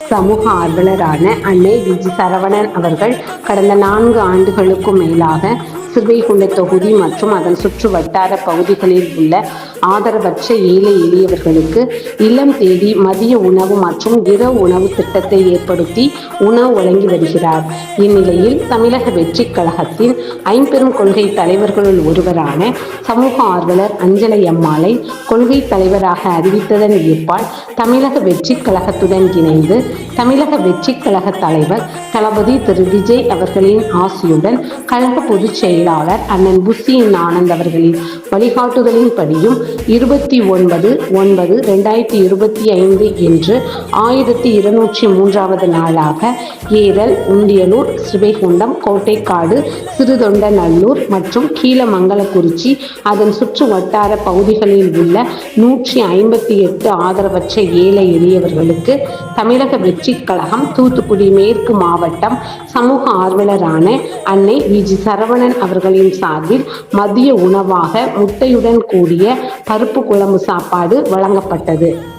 சமூக ஆர்வலரான அன்னை விஜி சரவணன் அவர்கள் கடந்த நான்கு ஆண்டுகளுக்கும் மேலாக சிறுவைகுண்ட தொகுதி மற்றும் அதன் சுற்று வட்டார பகுதிகளில் உள்ள ஆதரவற்ற ஏழை எளியவர்களுக்கு இல்லம் தேடி மதிய உணவு மற்றும் இரவு உணவு திட்டத்தை ஏற்படுத்தி உணவு வழங்கி வருகிறார். இந்நிலையில் தமிழக வெற்றிக் கழகத்தின் ஐம்பெரும் கொள்கை தலைவர்களுள் ஒருவரான சமூக ஆர்வலர் அஞ்சலை அம்மாளை கொள்கை தலைவராக அறிவித்ததன் ஏற்பால் தமிழக வெற்றிக் கழகத்துடன் இணைந்து தமிழக வெற்றிக் கழக தலைவர் தளபதி திரு விஜய் அவர்களின் ஆசியுடன் கழக பொதுச் செயலாளர் அண்ணன் புசியின் ஆனந்த் அவர்களின் வழிகாட்டுதலின்படியும் இருபத்தி ஒன்பது ஒன்பது ரெண்டாயிரத்தி இருபத்தி ஐந்து என்று ஆயிரத்தி இருநூற்றி மூன்றாவது நாளாக ஏரல் உண்டியலூர் ஸ்ரீவைகுண்டம் கோட்டைக்காடு சிறுதொண்டநல்லூர் மற்றும் கீழமங்கலக்குறிச்சி அதன் சுற்று வட்டார பகுதிகளில் உள்ள நூற்றி ஐம்பத்தி எட்டு ஆதரவற்ற ஏழை எளியவர்களுக்கு தமிழக வெற்றிக் கழகம் தூத்துக்குடி மேற்கு மாவட்டம் சமூக ஆர்வலரான அன்னை விஜி சரவணன் அவர்களின் சார்பில் மதிய உணவாக முட்டையுடன் கூடிய பருப்பு குழம்பு சாப்பாடு வழங்கப்பட்டது.